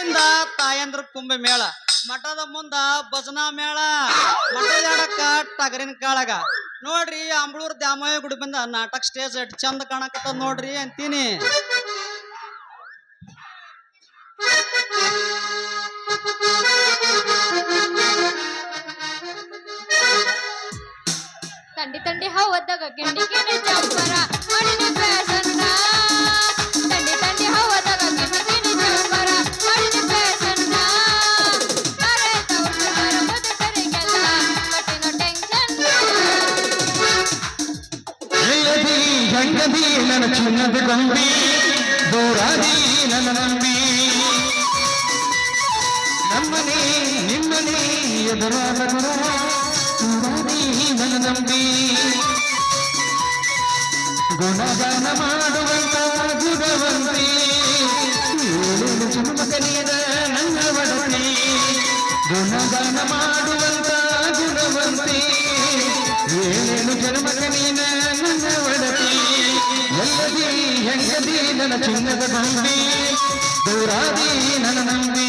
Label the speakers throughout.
Speaker 1: ಇಂದ ತಾಯಂದ್ರ ಕುಂಭ ಮೇಳ, ಮಠದ ಮುಂದ ಭಜನಾ ಮೇಳ ಮಠದಾಡಕ್ಕ ಟಗರಿನ ಕಾಳಗ. ನೋಡ್ರಿ ಅಂಬಳೂರ್ ದ್ಯಾಮಯ್ಯ ಗುಡಿ ಬಂದ ನಾಟಕ ಸ್ಟೇಜ್ ಎಷ್ಟ್ ಚಂದ ಕಾಣಕತ್ತದ ನೋಡ್ರಿ ಅಂತೀನಿ.
Speaker 2: ತಂಡಿ ತಂಡಿ ಹೌದಾಗ, ಗಿಂಡಿ ಗಿಂಡಿ ಚಂಪರ ಮಣ್ಣಿನ ಫ್ಯಾಷನ್ನ
Speaker 3: ಜಂಗದಿ ನನ್ನ ಚಿನ್ನದ ಗೊಂಬಿ ದೂರಾದಿ ನನ್ನ ನಂಬಿ. ನಮ್ಮನೆ, ನಿಮ್ಮನೆ ಎದುರಾದ ದೂರಾದಿ ನನ್ನ ನಂಬಿ. ಗುಣಗಾನ ಮಾಡುವಂತ ಗುಣವಂತಿ, ಏಳೇಳು ಜನ್ಮಕ ನೀನ ನನ್ನ ಒಡತಿ ಗುಣಗಾನ ಮಾಡುವಂತ ಗುಣವಂತಿ. ಏಳೇಳು ಜನ್ಮಕ ನೀನ ನನ್ನ ಒಡತಿ? ಎಲ್ಲದಿ ಹೆಂಗದಿ ನನ್ನ ಚಿನ್ನದ ಗೊಂಬಿ ದೂರಾದಿ ನನ್ನ ನಂಬಿ?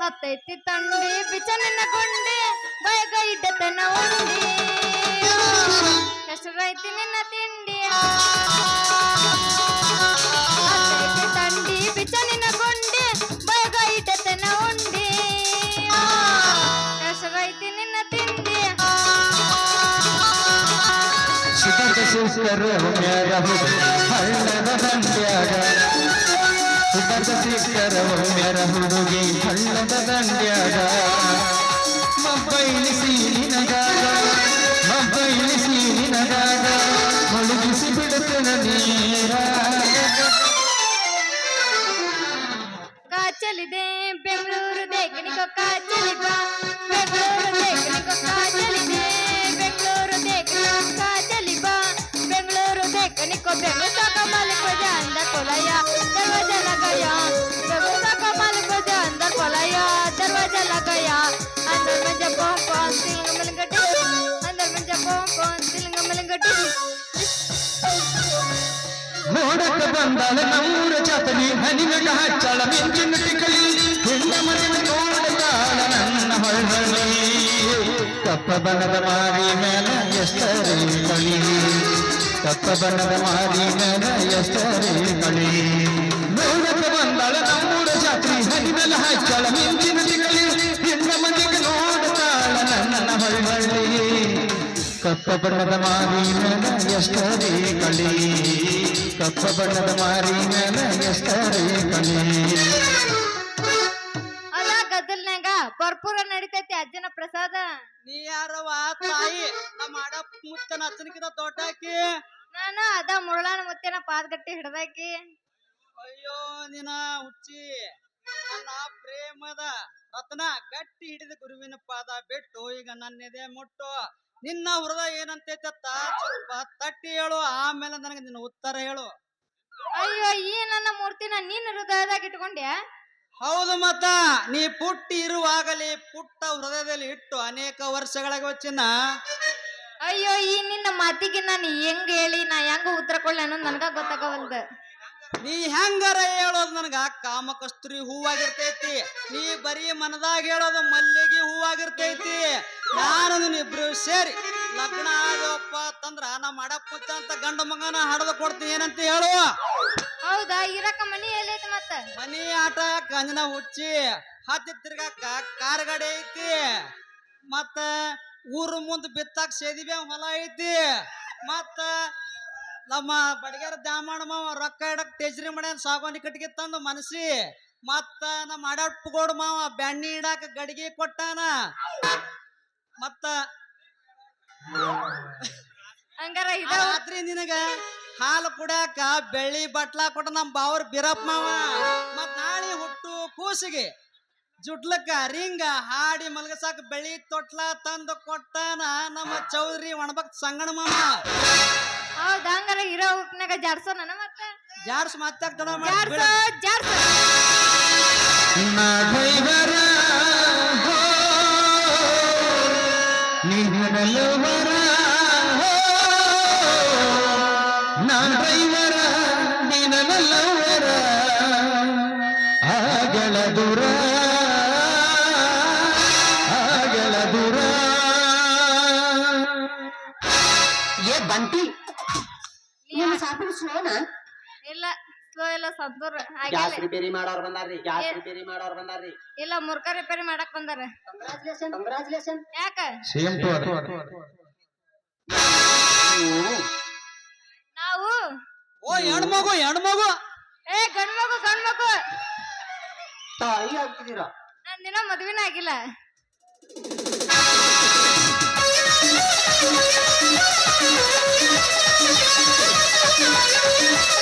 Speaker 2: ಹತ್ತೈತಿ ತಂಡಿ ಬಿಚನಿನ ಗೊಂಡಿ ಕೊಂಡೆ ಇಡ್ಡತನ ಉಂಡಿ ಹೆಸರೈತಿ ನಿನ್ನ ತಿಂಡಿ? ಹತ್ತೈತಿ ತಂಡಿ ಬಿಚನಿನ ಗೊಂಡಿ
Speaker 3: ಒಮ್ಮ್ಯಾಗ ಹುಡುಗ ಹಳ್ಳದ ದಂಡ್ಯಾಗ. ಸುಖದ ಶಿಸ್ಕರ ಒಮ್ಮ್ಯಾರ ಹುಡುಗಿ, ಹಳ್ಳದ ದಂಡ್ಯಾಗ. ಮಬ್ಬೈಲಿಸಿ ನಿನಗಾಗ ಮಬ್ಬೈಲಿಸಿ ನಿನಗಾಗ ಮುಳುಗಿಸಿ ಬಿಡುತ್ತನ ನೀರ
Speaker 2: ಕೊಲಯ ದರ್ವಾಜ ಲಗಯ ಬೆಂಗಳೂರು ಸಾಕ ಮಾಲಿಕ ಅಂದ ಕೊಲಯ ದರ್ವಾಜ ಲಗಯ ಅಂದರ್ ಮಂಜ ಪೋಂಪ ತಿಲ್ಂಗ ಮಲಗಟ್ಟಿ ಅಂದರ್ ಮಂಜ ಪೋಂಪ ತಿಲ್ಂಗ ಮಲಗಟ್ಟಿ
Speaker 3: ನೋಡಕ್ಕೆ ಬಂದಾಳ ನಮ್ಮೂರ ಜಾತ್ರೆ ಹನಿನಗ ಹಚ್ಚಳ ಮಿಂಚಿನ ಟಿಕಳಿ ಹೆಣ್ಣ ಮನೆಯ ನೋಡತಾಳ ನನ್ನ ಹೊಳ್ಹಳ್ಳಿ ಕಪ್ಪ ಬಣ್ಣದ ಮಾರಿ ಮೇಲ ಎಷ್ಟರೇ ಕಳಿ ಕಪ್ಪ ಬಣ್ಣದ ಮಾರಿ ಮೇಲ ಎಷ್ಟರೇ ಕಳಿ ನೋಡಕ್ಕೆ ಬಂದಳ ನಮ್ಮೂರ ಜಾತ್ರೆ ಹನಿನೆಲ್ಲ ಹಚ್ಚಳ ಮಿಂಚಿನ ಟಿಕಳಿ ಹೆಣ್ಣ ಮನೆಗೆ ನೋಡತಾಳ ನನ್ನ ಹೊಳ್ಹಳ್ಳಿ ಕಪ್ಪ ಬಣ್ಣದ ಮಾರಿ ಮೇಲೆ ಎಷ್ಟರೇ ಕಳಿ ಕಪ್ಪ ಬಣ್ಣದ ಮಾರಿ ಮೇಲೆ ಎಷ್ಟರೇ ಕಳಿ
Speaker 2: ಅಲ್ಲ ಗದ್ದಲ್ನಾಗ ಭರ್ಪೂರ ನಡಿತೈತಿ ಅಜ್ಜನ ಪ್ರಸಾದ.
Speaker 1: ನೀ ಯಾರವ ತಾಯಿ ನಮ್ಮ ಮುತ್ತನ ಅಚ್ಚನಿಕಿದ ತೋಟಾಕಿ
Speaker 2: ನಾನು ಅದ ಮುರುಳಾನ ಮುತ್ತಿನ ಪಾದಗಟ್ಟಿ ಹಿಡ್ದಾಕಿ.
Speaker 1: ಅಯ್ಯೋ ನಿನ ಹುಚ್ಚಿ ನನ್ನ ಪ್ರೇಮದ ರತ್ನ ಗಟ್ಟಿ ಹಿಡಿದ ಗುರುವಿನ ಪಾದ ಬಿಟ್ಟು ಈಗ ನನ್ನದೇ ಮುಟ್ಟು. ನಿನ್ನ ಹೃದಯ ಏನಂತೈತತ್ತ ಸ್ವಲ್ಪ ತಟ್ಟಿ ಹೇಳು ಆಮೇಲೆ ನನಗೆ ನಿನ್ನ ಉತ್ತರ ಹೇಳು.
Speaker 2: ಅಯ್ಯೋ ಈ ನನ್ನ ಮೂರ್ತಿನ ನೀನ್ ಹೃದಯದಾಗ ಇಟ್ಕೊಂಡ್ಯಾ?
Speaker 1: ಹೌದು ಮತ್ತ. ನೀ ಪುಟ್ಟಿ ಇರುವಾಗಲಿ ಪುಟ್ಟ ಹೃದಯದಲ್ಲಿ ಇಟ್ಟು ಅನೇಕ ವರ್ಷಗಳ ವಚ್ಚಿನ.
Speaker 2: ಅಯ್ಯೋ ಈ ನಿನ್ನ ಮಾತಿಗೆ ನಾನು ಹೆಂಗ್ ಹೇಳಿ ನಾ ಹೆಂಗ ಉತ್ತರ ಕೊಡ್ಲಿ ಅನ್ನೋದು ನನಗ ಗೊತ್ತಾಗವಲ್ದ.
Speaker 1: ನೀ ಹೆಂಗಾರ ಹೇಳೋದು ನನಗ ಕಾಮಕಸ್ತೂರಿ ಹೂವಾಗಿರ್ತೈತಿ. ನೀ ಬರೀ ಮನದಾಗ ಹೇಳೋದು ಮಲ್ಲಿಗೆ ಹೂವಾಗಿರ್ತೈತಿ. ನಾನು ನಿನ್ನಿಬ್ರು ಇಬ್ರು ಸೇರಿ ಲಗ್ನ ಅಂತಂದ್ರ ತಂದ್ರ ನಮ್ಮ ಅಡಪ್ಪ ಅಂತ ಗಂಡ ಮಗನ ಹಡದ ಕೊಡ್ತೀನಿ ಏನಂತ ಹೇಳು?
Speaker 2: ಹೌದಾ? ಇರಕ ಮನಿ ಎಲ್ಲೈತಿ ಮತ್ತ?
Speaker 1: ಮನಿ ಆಟ ಗಂಜನ ಹುಚ್ಚಿ ಹತ್ತಿ ತಿರ್ಗಾಕ ಕಾರ್ ಗಾಡಿ ಐತಿ ಮತ್ತ ಊರು ಮುಂದ್ ಬಿತ್ತಾಕ ಸೇದಿವೆ ಹೊಲ ಐತಿ ಮತ್ತ ನಮ್ಮ ಬಡಗೇರ ದ್ಯಾಮಣ್ಣ ಮಾವ ರೊಕ್ಕ ಇಡಕ್ ಟೇಜ್ರಿ ಮನೆ ಸಾಗೋನಿ ಕಟ್ಟಿಗೆ ತಂದು ಮನಸಿ ಮತ್ತ ನಮ್ಮ ಅಡಪ್ಪಗೋಡ್ ಮಾವ ಬೆಣ್ಣಿ ಇಡಾಕ ಗಡಿಗೆ ಕೊಟ್ಟಾನ ಮತ್ತ
Speaker 2: ಹಂಗಾರ ಇದ
Speaker 1: ರಾತ್ರಿ ನಿನಗ ಹಾಲು ಕುಡಾಕ ಬೆಳ್ಳಿ ಬಟ್ಲ ಕೊಟ್ಟ ನಮ್ಮ ಬಾವ್ರ ಬಿರಪ್ಪ ಮಾವ. ಮತ್ ನಾಳೆ ಹುಟ್ಟು ಕೂಸಿಗೆ ಜುಡ್ಲಕ್ಕ ರಿಂಗ ಹಾಡಿ ಮಲಗಸಾಕ ಬೆಳ್ಳಿ ತೊಟ್ಲ ತಂದು ಕೊಟ್ಟಾನ ನಮ್ಮ ಚೌಧರಿ ಒಣಬಕ್ ಸಂಗಣ ಮಾಮ
Speaker 2: ಹೌದಾ ಹಂಗಾರ ಇರೋ ಉಪ್ನಾಗ ಜಾಡ್ಸೋ ನನ್ನ ಮತ್ತ?
Speaker 1: ಜಾಡ್ಸ್ ಮತ್ತೆ ತಡ
Speaker 2: ಜಾಡ್ಸೋ ಜಾಡ್ಸೋ.
Speaker 3: நிகழவரா நான் டிரைவரா தினமல்லவரா ஆகல துரா ஆகல துரா
Speaker 4: ஏ
Speaker 2: பந்தி நீ சாப்பிட சொன்னா
Speaker 4: இல்ல.
Speaker 2: ಇಲ್ಲ ಗ್ಯಾಸ್
Speaker 4: ರಿಪೇರಿ ಮಾಡೋರ್ ಬಂದಾರ್ರಿ ಗ್ಯಾಸ್
Speaker 2: ಏ-
Speaker 4: ರಿಪೇರಿ ಮಾಡೋರ್ ಬಂದಾರ್ರಿ.
Speaker 2: ಇಲ್ಲ ಮುರ್ಕ ರಿಪೇರಿ ಮಾಡಕ್ ಬಂದಾರ.
Speaker 4: ಕಂಗ್ರಾಚುಲೇಷನ್ ಕಂಗ್ರಾಚುಲೇಷನ್
Speaker 2: ಯಾಕ?
Speaker 3: ಸೇಮ್ ಟು
Speaker 4: ನೀವು
Speaker 2: ನಾವು
Speaker 1: ಓ ಹೆಣ್ಮಗು ಹೆಣ್ಮಗು
Speaker 2: ಏ ಗಂಡ್ಮಗು ಗಂಡ್ಮಗು
Speaker 4: ತಾಯಿ ಆಗ್ತಿದ್ದೀರಾ?
Speaker 2: ನನ್ ದಿನ ಮದ್ವಿನ ಆಗಿಲ್ಲ.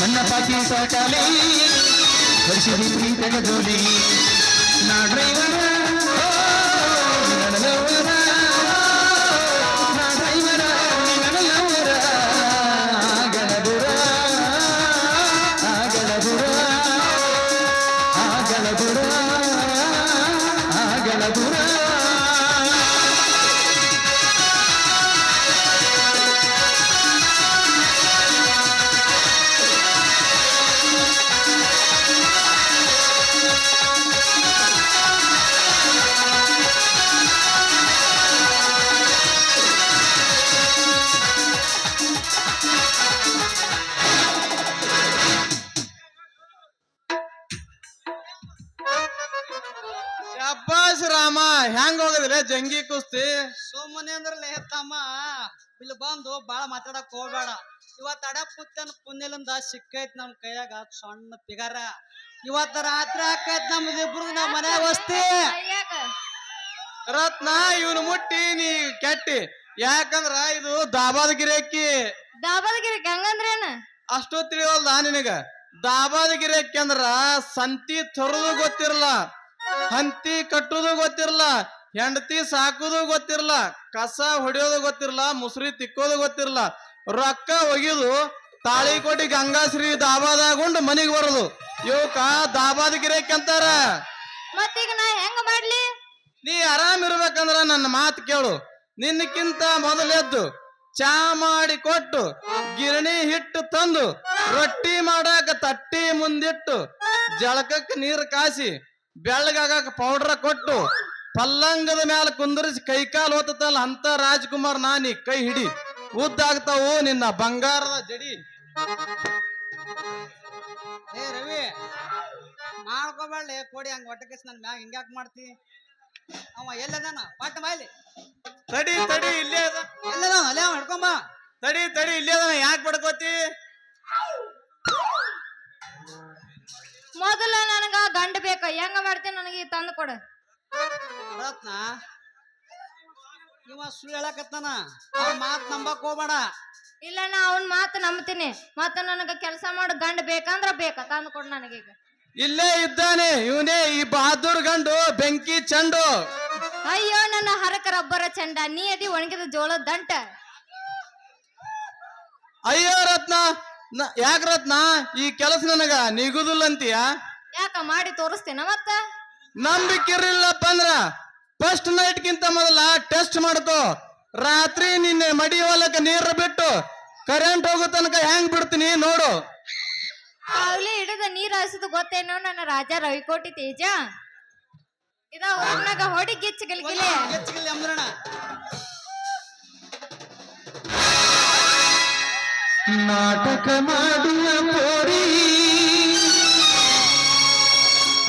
Speaker 3: ನನ್ನ ಪಾಕಿ ಸಾಕಾಲಿ ಹರಿಸಿದಿ ಪ್ರೀತಗ ಜೋಡಿ ನಾ. ಡ್ರೈವರ
Speaker 5: ಜಂಗಿ ಕುಸ್ತಿ?
Speaker 1: ಸುಮ್ಮನೆ ಅಂದ್ರೆ ತಮ್ಮ. ಇಲ್ಲಿ ಬಂದು ಬಾಳ ಮಾತಾಡಕ್ ಹೋಗ್ಬೇಡ. ಇವತ್ ಅಡ ಪುತ್ತನ್ ಪುಣ್ಯಲಿಂದ ಸಿಕ್ಕೈತ್ ನಮ್ ಕೈಯಾಗ ಸಣ್ಣ ಪಿಗಾರ. ಇವತ್ತ ರಾತ್ರಿ ಹಾಕೈತ್ ನಮ್ದು ಇಬ್ರು ನಮ್ಮ ಮನ್ಯಾಗ ವಸ್ತಿ
Speaker 5: ರತ್ನ ಇವನು ಮುಟ್ಟಿ ನೀ ಕೆಟ್ಟಿ. ಯಾಕಂದ್ರ ಇದು ದಾಬಾದ ಗಿರೇಕಿ
Speaker 2: ದಾಬಾದಗಿರಿ ಹಂಗಂದ್ರೇನ
Speaker 5: ಅಷ್ಟು ತಿಳಿವಲ್ದ ನಿನಗ? ದಾಬಾದ ಗಿರೇಕಿ ಅಂದ್ರ ಸಂತಿ ತರೋದು ಗೊತ್ತಿರಲ್ಲ ಹಂತಿ ಕಟ್ಟುದು ಗೊತ್ತಿರಲ್ಲ ಹೆಂಡತಿ ಸಾಕುದು ಗೊತ್ತಿರಲ್ಲ ಕಸ ಹೊಡಿಯೋದು ಗೊತ್ತಿರಲ್ಲ ಮುಸ್ರಿ ತಿಕ್ಕೋದು ಗೊತ್ತಿರಲ್ಲ. ರೊಕ್ಕ ಒಗಿದು ತಾಳಿ ಕೊಟ್ಟಿ ಗಂಗಾಶ್ರೀ ದಾಬಾದಾಗುಂಡು ಮನೆಗೆ ಬರೋದು. ಇವಕ್ಕ ದಾಬಾದ ಗಿರೇಕ್ ಅಂತಾರ?
Speaker 2: ಮತ್ತೀಗ ನಾ ಹೆಂಗ ಮಾಡ್ಲಿ?
Speaker 5: ನೀ ಆರಾಮ್ ಇರ್ಬೇಕಂದ್ರ ನನ್ನ ಮಾತು ಕೇಳು. ನಿನ್ನಕ್ಕಿಂತ ಮೊದಲೆದ್ದು ಚಾ ಮಾಡಿ ಕೊಟ್ಟು ಗಿರಣಿ ಹಿಟ್ಟು ತಂದು ರೊಟ್ಟಿ ಮಾಡಾಕ ತಟ್ಟಿ ಮುಂದಿಟ್ಟು ಜಳಕಕ್ಕೆ ನೀರು ಕಾಸಿ ಬೆಳ್ಳಗಾಗಕ ಪೌಡ್ರ ಕೊಟ್ಟು ಪಲ್ಲಂಗದ ಮ್ಯಾಲ ಕುಂದರಿಸಿ ಕೈಕಾಲು ಓತತಲ್ಲ ಅಂತ ರಾಜ್ಕುಮಾರ್ ನಾನಿ ಕೈ ಹಿಡಿ. ಉದ್ದಾಗ್ತಾವು ನಿನ್ನ ಬಂಗಾರದ ಜಡಿ.
Speaker 1: ಏ ರವಿ ಮಾಡ್ಕೋಬೇಡ ಕೊಡಿ ಹಂಗ ಹೊಟ್ಟೆ ನನ್ ಮ್ಯಾಗ ಹಿಂಗ್ಯಾಕ್ ಮಾಡ್ತಿ? ಅವ ಎಲ್ಲದಾನ? ಪಟ್ಟ ಬಾಯ್ಲಿ.
Speaker 5: ತಡಿ ತಡಿ ಇಲ್ಲೇ ಅದ.
Speaker 1: ಎಲ್ಲದಾನ? ಅಲ್ಲೇ ಅವ ಹಿಡ್ಕೊಂಬ
Speaker 5: ತಡಿ ತಡಿ ಇಲ್ಲೇ ಅದ ಯಾಕೆ ಬಡ್ಕೋತಿ?
Speaker 2: ಮೊದಲ ನನಗ ಗಂಡ ಬೇಕ ಹೆಂಗ ಮಾಡ್ತೀನಿ ನನಗೆ ತಂದು ಕೊಡು.
Speaker 1: ರತ್ನ ಇವ ಸುಳ್ಳು ಹೇಳಕತ್ತಾನ? ಅವ್ನ ಮಾತ್ ನಂಬಕ್ ಹೋಗ್ಬೇಡ.
Speaker 2: ಇಲ್ಲ ನಾ ಅವನ್ ಮಾತು ನಂಬ್ತೀನಿ. ಮತ್ತ ನನಗ ಕೆಲಸ ಮಾಡ ಗಂಡ ಬೇಕಂದ್ರ ಬೇಕ ತಂದು ಕೊಡು ನನಗೀಗ
Speaker 5: ಇಲ್ಲೇ ಇದ್ದಾನೆ ಇವನೇ ಈ ಬಹದ್ದೂರ್ ಗಂಡು ಬೆಂಕಿ ಚಂಡು.
Speaker 2: ಅಯ್ಯೋ ನನ್ನ ಹರಕ ರಬ್ಬರ ಚಂಡ ನೀ ಅದಿ ಒಣಗಿದ ಜೋಳದ ದಂಟ.
Speaker 5: ಅಯ್ಯೋ ರತ್ನ ಯಾಕ ರತ್ನ ಈ ಕೆಲಸ ನನಗ ನಿಗುದಿಲ್ಲ ಅಂತೀಯ?
Speaker 2: ಯಾಕ ಮಾಡಿ ತೋರಿಸ್ತೇನ ಮತ್ತ?
Speaker 5: ನಂಬಿಕಿರ್ಲಿಲ್ಲಪ್ಪ ಅಂದ್ರ
Speaker 6: ಫಸ್ಟ್ ನೈಟ್ ಗಿಂತ ಮೊದಲ ಟೆಸ್ಟ್ ಮಾಡ್ಕೋ. ರಾತ್ರಿ ನಿನ್ನೆ ಮಡಿ ಹೊಲಕ್ಕೆ ನೀರು ಬಿಟ್ಟು ಕರೆಂಟ್ ಹೋಗೋ ತನಕ ಹೆಂಗ್ ಬಿಡ್ತೀನಿ ನೋಡು.
Speaker 2: ಕಾವಲಿ ಹಿಡಿದ ನೀರ್ ಹಾಯಿಸೋದು ಗೊತ್ತೇನೋ ನನ್ನ ರಾಜ ರವಿಕೋಟಿ ತೇಜ? ಇದ ಊರ್ನಾಗ ಹೊಡಿ ಗಿಚ್ಚ ಗಲ್ಗಿಲೆ
Speaker 3: ನಾಟಕ ಮಾಡುವ ಪೋರಿ.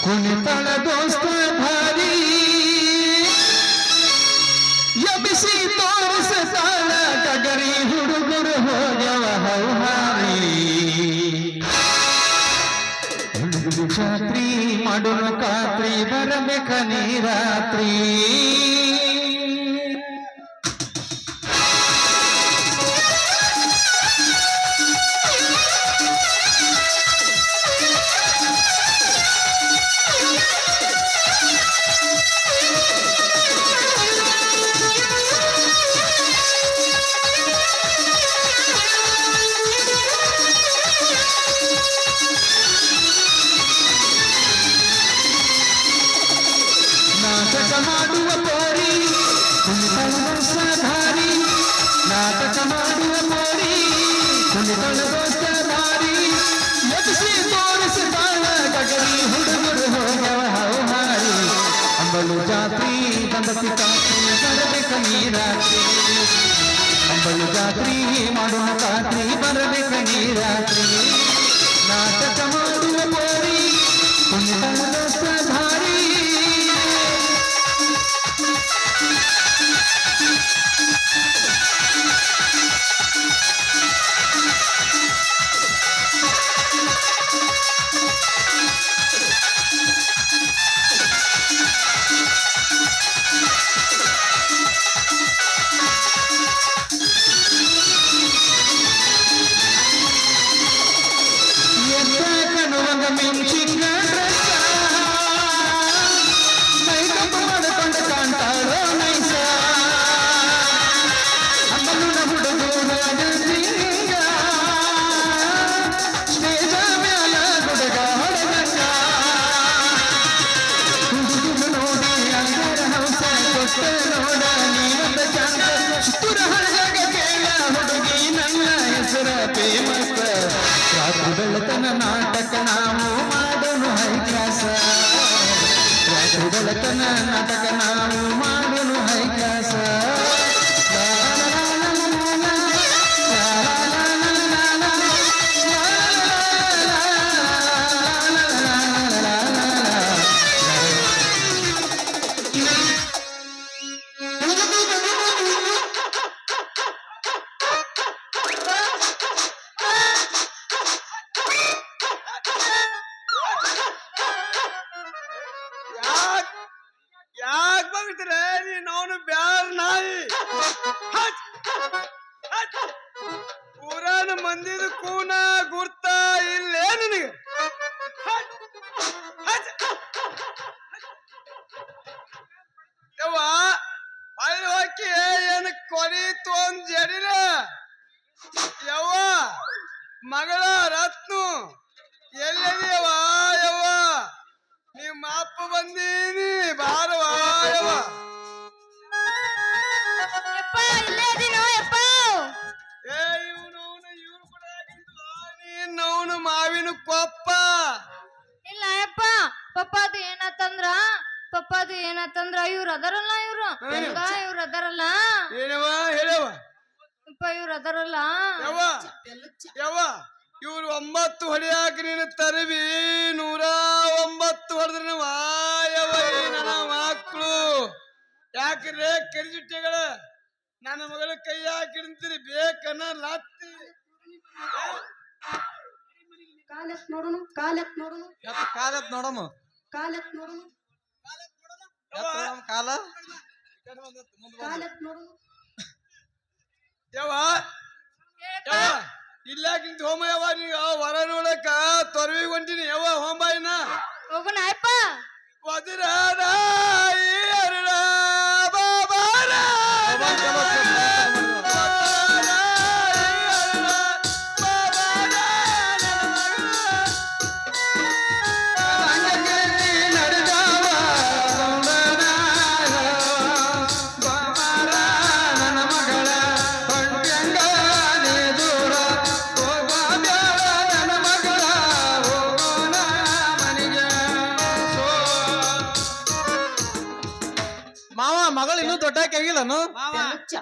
Speaker 3: খুন তারা দোস্ত ভারি यबसी तौर से साला कगरी हुड़गुड़ हो जावा हमारी हुड़गुड़ छात्री मडुल कात्री बरम खनी रात्री। ಬಂದತಿ ಕಾತ್ರಿ ಬರಬೇಕ ನೀರಾತ್ರಿ ಅಂಬಲು ಜಾತ್ರಿ ಮಾಡುವ ಕಾತ್ರಿ ಬರಬೇಕ ನೀರಾತ್ರಿ ನಾಟಕ ಮಾಡುವ ಪೋರಿ ಕುಣಿತಳ ಧಾರಿ
Speaker 6: ಏನು ಕೊರಿ ಜಡಿಲ ಯವ್ವ ಮಗಳ ರತ್ನು. ಎಲ್ಲದಿಯವ ಯವ್ವ ನಿಮ್ಮ ಅಪ್ಪ ಬಂದೀನಿ. ಬಾರವಾ ಯವ್ವ
Speaker 2: ಏನಾತಂದ್ರ ಇವ್ರು ಅದರಲ್ಲ ಇವ್ರು? ಹೆಂಗ ಇವ್ರು ಅದರಲ್ಲ?
Speaker 6: ಏನವ ಹೇಳವ
Speaker 2: ಯಪ್ಪ ಇವ್ರು ಅದರಲ್ಲ?
Speaker 6: ಯವ್ವ? ಯವ್ವ? ಇವ್ರು ಒಂಬತ್ತು ಹೊಡೆಯಾಕ ನೀನು ತರವಿ ನೂರ ಒಂಬತ್ತು ಹೊಡೆದ್ರೆ ವಾಯವ ಏನ ನನ್ನ ಮಕ್ಕಳು ಯಾಕ್ರೆ ಕರಿಜುಟ್ಟಿಗಳ? ನನ್ನ ಮಗಳ ಕೈ ಹಾಕಿಡ್ತೀರಿ ಬೇಕನ್ನ ಲತ್ತಿ
Speaker 4: ಕಾಲೆತ್ ನೋಡುನು ಕಾಲೆತ್ ನೋಡುನು.
Speaker 5: ಕಾಲತ್ ನೋಡಮ್ಮ.
Speaker 4: ಕಾಲೆತ್ ನೋಡುನು.
Speaker 5: ಕಾಲ?
Speaker 4: ಕಾಲೆತ್ ನೋಡುನು
Speaker 6: ಯವ್ವ? ಯವ್ವ? ಇಲ್ಲಾಕಿಂತ ಹೋಮ ಯವ್ವ ನೀಗ ಹೊರ ನೋಡಕ ತೊರವಿ ಹೊಂಟಿನಿ. ಯವ್ವ ಹೋಂಬಾಯಿನ
Speaker 2: ಹೋಗೋಣ
Speaker 6: ಅರುಳ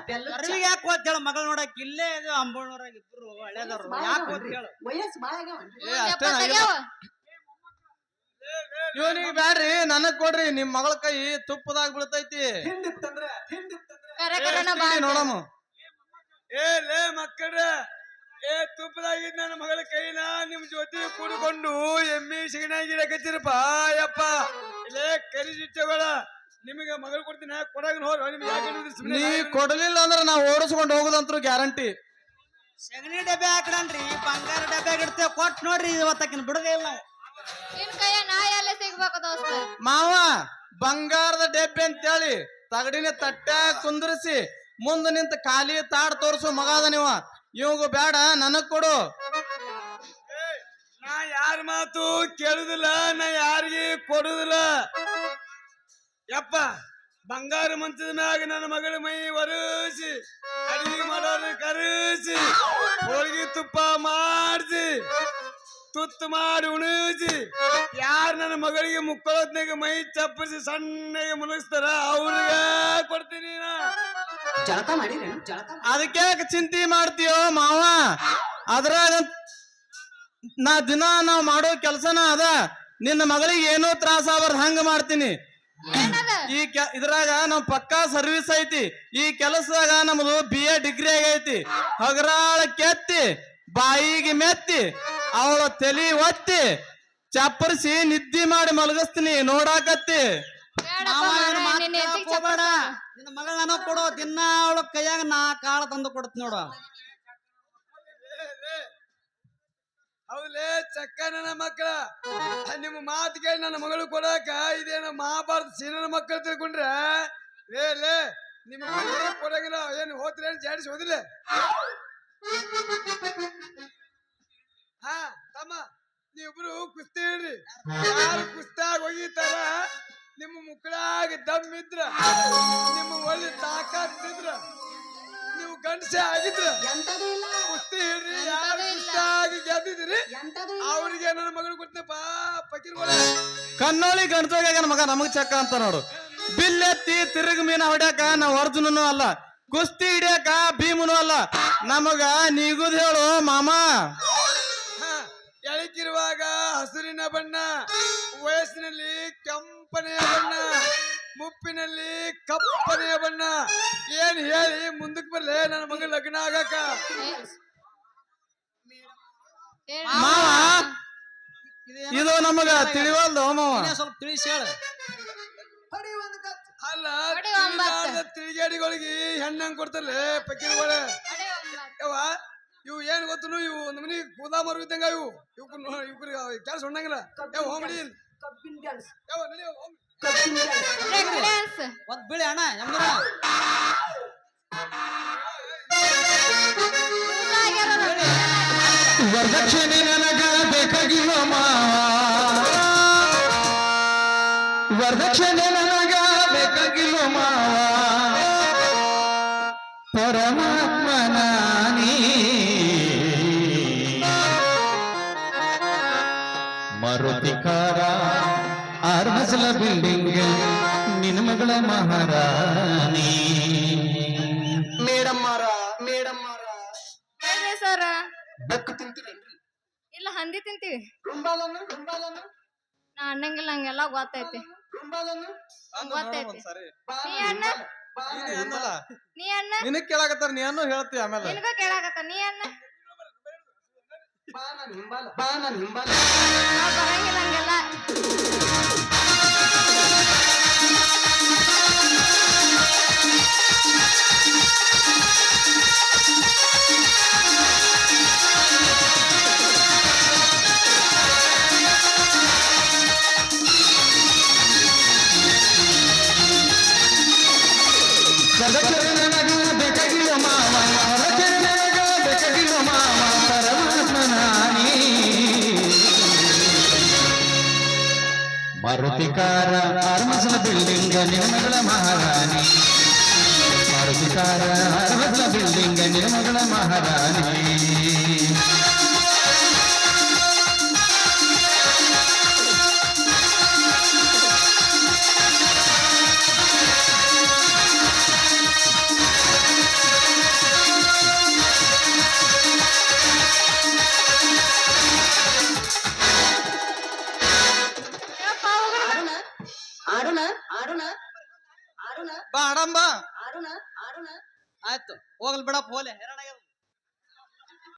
Speaker 1: ಅರವಿಗೆ ಯಾಕೆ ಹೋತ್ ಹೇಳ? ಮಗಳು ನೋಡಕ್ ಇಲ್ಲೇ ಇದು ಅಂಬಳ್ನೂರಾಗ ಇಬ್ರು ಹಳೆದವ್ರು ಯಾಕೆ ಹೋತ್ ಹೇಳು?
Speaker 4: ವಯಸ್ಸು ಬಾಳ
Speaker 5: ಇವನಿಗೆ ಬ್ಯಾಡ್ರಿ ನನಗ್ ಕೊಡ್ರಿ. ನಿಮ್ ಮಗಳ ಕೈ ತುಪ್ಪದಾಗ ಬೀಳ್ತೈತಿ.
Speaker 2: ಕರೆ
Speaker 5: ನೋಡಮ್ಮ.
Speaker 6: ಏ ಲೇ ಮಕ್ಕಳ ಏ ತುಪ್ಪದಾಗಿದ್ ನನ್ನ ಮಗಳ ಕೈನ ನಿಮ್ ಜೊತೆ ಕೂಡಿಕೊಂಡು ಎಮ್ಮಿ ಸಿಗಣಾಗಿರಕತ್ತೀರಪ್ಪ ಯಪ್ಪ ಇಲ್ಲೇ ಕರಿಜಿಟ್ಟಗಳ ನಿಮಗೆ ಮಗಳು ಕೊಡ್ತೀನಿ ಕೊಡಾಗ ನೋಡ್ರ ನಿಮ್ಗೆ ಯಾಕೆ ಹಿಡಿದ್ರಿ ಸುಮ್ನೆ
Speaker 5: ನೀ ಕೊಡಲಿಲ್ಲ ಅಂದ್ರೆ ನಾ ಓಡಿಸ್ಕೊಂಡು ಹೋಗುದಂತ್ರು ಗ್ಯಾರಂಟಿ.
Speaker 1: ಸಗಣಿ ಡಬ್ಬೆ ಹಾಕಡನ್ರಿ ಬಂಗಾರ ಡಬ್ಬೆ ಇಡ್ತೇವೆ ಕೊಟ್ ನೋಡ್ರಿ ಇವತ್ತಕ್ಕಿನ ಬಿಡುದೇ ಇಲ್ಲ. ನಾವು
Speaker 2: ನಿನ್ ಕೈಯ ನಾ ಎಲ್ಲ ಸಿಗ್ಬೇಕು ದೋಸ್ತ.
Speaker 5: ಮಾವ ಬಂಗಾರದ ಡೆಬ್ಬೆ ಅಂತೇಳಿ ತಗಡಿನ ತಟ್ಟೆ ಕುಂದ್ರಿಸಿ ಮುಂದ ನಿಂತ ಖಾಲಿ ತಾಡ್ ತೋರ್ಸು ಮಗ ಅದ ನೀವ. ಇವಾಗ ಬೇಡ ನನಗ್ ಕೊಡು.
Speaker 6: ನಾ ಯಾರ ಮಾತು ಕೇಳುದಿಲ್ಲ ನಾ ಯಾರಿಗೆ ಕೊಡುದಿಲ್ಲ. ಯಪ್ಪ ಬಂಗಾರ ಮಂಚದ ಮ್ಯಾಗ ನನ್ನ ಮಗಳ ಮೈ ಒರೆಸಿ ಅಡಿಗೆ ಮಾಡೋರು ಕರೆಸಿ ಹೋಳಿಗೆ ತುಪ್ಪ ಮಾಡಿಸಿ ತುತ್ತು ಮಾಡಿ ಉಣಿಸಿ ಯಾರು ನನ್ನ ಮಗಳಿಗೆ ಮುಕ್ಕೊಳ್ಳೋದ್ನಾಗ ಮೈ ಚಪ್ಪಿಸಿ ಸಣ್ಣಗೆ ಮುಳುಗಿಸ್ತಾರ ಅವ್ರಿಗೆ ಕೊಡ್ತೀನಿ
Speaker 4: ಜಳಕ ಜಳಕ
Speaker 5: ಅದಕ್ಕೆ ಚಿಂತೆ ಮಾಡ್ತೀಯೋ ಮಾವ? ಅದ್ರಾಗ ನಾ ದಿನ ನಾವ್ ಮಾಡೋ ಕೆಲಸನ ಅದ ನಿನ್ನ ಮಗಳಿಗೆ ಏನೋ ತ್ರಾಸ ಆಗ್ಬಾರ್ದು ಹಂಗ ಮಾಡ್ತೀನಿ. ಈ ಕೆ ಇದ್ರಾಗ ನಮ್ ಪಕ್ಕಾ ಸರ್ವಿಸ್ ಐತಿ. ಈ ಕೆಲಸದಾಗ ನಮ್ದು ಬಿ ಎ ಡಿಗ್ರಿ ಆಗೈತಿ. ಹಗರಾಳ ಕೆತ್ತಿ ಬಾಯಿಗೆ ಮೆತ್ತಿ ಅವಳ ತಲಿ ಒತ್ತಿ ಚಪ್ಪರಿಸಿ ನಿದ್ದಿ ಮಾಡಿ ಮಲಗಿಸ್ತೀನಿ ನೋಡಾಕತ್ತಿ.
Speaker 1: ಕೊಡೋ
Speaker 2: ನಿನ್ನ
Speaker 1: ನನಗ್ ಕೊಡು ದಿನ ಅವಳ ಕೈಯಾಗ ನಾ ಕಾಳ ತಂದು ಕೊಡ್ತೀನಿ ನೋಡು.
Speaker 6: ಹೌದ್ಲೇ? ಚಕ್ಕ ನನ್ನ ಮಕ್ಕಳ. ನಿಮ್ಮ ಮಾತು ಕೇಳಿ ನನ್ನ ಮಗಳು ಕೊಡಾಕ ಇದೇನ ಮಹಾಭಾರತ ಸೀನನ ಮಕ್ಕಳು ತಿಳ್ಕೊಂಡ್ರೆ? ಲೇ ಲೇ, ನಿಮ್ಮ ಕೊಡಂಗಿಲ್ಲ. ಏನು ಹೋತ್ರಿ ಏನು ಜಾಡಿಸಿ ಹೋದಿಲ್ಲ? ಹಾ, ತಮ್ಮ, ನೀವಿಬ್ರು ಕುಸ್ತಿ ಹೇಳ್ರಿ ಯಾರು ಕುಸ್ತಾಗ ಹೋಗಿತ್ತಾರ ನಿಮ್ಮ ಮುಕ್ಕಳಾಗ ದಮ್ ಇದ್ರ. ನಿಮ್ಮ ಒಳ್ಳೆ ತಾಕತ್ತಿದ್ರ ನೀವು ಗಂಡಸೆ ಆಗಿದ್ರ
Speaker 4: ಎಂತದೂ ಇಲ್ಲ
Speaker 6: ಕುಸ್ತಿ ಹೇಳ್ರಿ ಯಾರು
Speaker 2: ಇಷ್ಟ ಇಲ್ಲ.
Speaker 6: ಕುಸ್ತಾಗಿ ಗೆದ್ದಿದ್ರಿ
Speaker 4: ಎಂತದೂ ಇಲ್ಲ
Speaker 6: ಅವ್ರಿಗೆ ನನ್ನ ಮಗಳು ಕೊಡ್ತೇನಪ್ಪ ಪಕೀರ್ಗಳ
Speaker 5: ಕನ್ನೋಳಿ ಗಣಸೋಗ್ಯಾಗ ಮಗ ನಮಗ್ ಚಕ್ಕ ಅಂತ ನೋಡು. ಬಿಲ್ಲೆತ್ತಿ ತಿರುಗ ತಿರುಗ್ ಮೀನ ಹೊಡ್ಯಾಕ ನಾವ್ ಅರ್ಜುನನು ಅಲ್ಲ. ಕುಸ್ತಿ ಹಿಡಿಯಾಕ ಭೀಮನು ಅಲ್ಲ. ನಮಗ ನೀಗುದ್ ಹೇಳು ಮಾಮ.
Speaker 6: ಎಳಕಿರುವಾಗ ಹಸಿರಿನ ಬಣ್ಣ ವಯಸ್ಸಿನಲ್ಲಿ ಕೆಂಪನೆಯ ಬಣ್ಣ. ಮುಪ್ಪಿನಲ್ಲಿ ಕಪ್ಪನೆಯ ಬಣ್ಣ ಏನ್ ಹೇಳಿ ಮುಂದಕ್ಕೆ ಬರ್ಲೆ? ನನ್ನ ಮಗ ಲಗ್ನ ಆಗಕ.
Speaker 5: ಮಾವ ಇದು ನಮಗ ತಿಳಿವಲ್ದು ಮಾವ.
Speaker 1: ಸ್ವಲ್ಪ ತಿಳಿಸಿ ಹೇಳು.
Speaker 4: ಹೊಡಿ ಒಂದು ಕಚ್
Speaker 6: ಅಲ್ಲ ತಿರುಗೇಡಿಗಳಿಗೆ ಹೆಣ್ಣಂಗ್ ಕೊಡ್ತಾರಲ್ಲ ಪಕ್ಕಿಗಳ
Speaker 2: ಅಡೆ ಒಂಬತ್ತು.
Speaker 6: ಯವ್ವ ಇವು ಏನ್ ಗೊತ್ತು ಇವು ಒಂದು ಮನಿ ಕೂದಾ ಮರು ಇದ್ದಂಗ ಇವು. ಇವ್ ಇವ್ರಿಗೆ ಕೆಲಸ ಹೊಣ್ಣಂಗಿಲ್ಲ ಯಾವ
Speaker 4: ಕಬ್ಬಿನ
Speaker 6: ನಡಿ ಹೋಮ್
Speaker 1: ಒಂದ್ ಬಿಳಿ ಅಣ್ಣ ಹೆಂಗ್ರ.
Speaker 3: ವರದಕ್ಷಿಣೆ ನನಗ ಬೇಕಾಗಿಲ್ಲ ವರದಕ್ಷಿಣೆ ನನಗ ಬೇಕಾಗಿಲ್ಲ ಮಸಲ ಬಿಲ್ಡಿಂಗ್ ನಿನ್ನ ಮಗಳ ಮಹಾರಾಣಿ.
Speaker 4: ಮೇಡಮ್ ಮಾರ ಮೇಡಮ್ ಮಾರ
Speaker 2: ಹೇಳ್ರಿ ಸರ್?
Speaker 4: ಬೆಕ್ಕು ತಿಂತೀರೇನ್ರಿ?
Speaker 2: ಇಲ್ಲ ಹಂದಿ ತಿಂತೀವಿ.
Speaker 4: ರುಂಬಾಲನ ರುಂಬಾಲನ
Speaker 2: ನಾ ಅನ್ನಂಗಿಲ್ಲ ಹಂಗೆಲ್ಲ ಗೊತ್ತೈತಿ.
Speaker 4: ರುಂಬಾಲನ
Speaker 2: ಗೊತ್ತೈತಿ. ನೀ ಅಣ್ಣ. ನೀ ಅಣ್ಣ?
Speaker 5: ನಿನಗ್ ಕೇಳಾಕತ್ತಾರ ನೀ ಅನ್ನು ಹೇಳ್ತಿ ಆಮೇಲೆ.
Speaker 2: ನಿನಗ ಕೇಳಾಕತ್ತ ನೀ ಅಣ್ಣ?
Speaker 4: ಬಾ ನಾನು ಹಿಂಬಾಲ ಬಾ ನಾನು ಹಿಂಬಾಲ
Speaker 2: ಬರಂಗಿಲ್ಲ ಹಂಗೆಲ್ಲ.
Speaker 3: ಮಾರುತಿಕಾರ ಆರ್ಮಸನ ಬಿಲ್ಡಿಂಗ್ ನಿರ್ಮಗಳ ಮಹಾರಾಣಿ. ಮಾರುತಿಕಾರ ಆರ್ಮಸನ ಬಿಲ್ಡಿಂಗ್ ನಿರ್ಮಗಳ ಮಹಾರಾಣಿ.
Speaker 1: बड़ा फॉल है।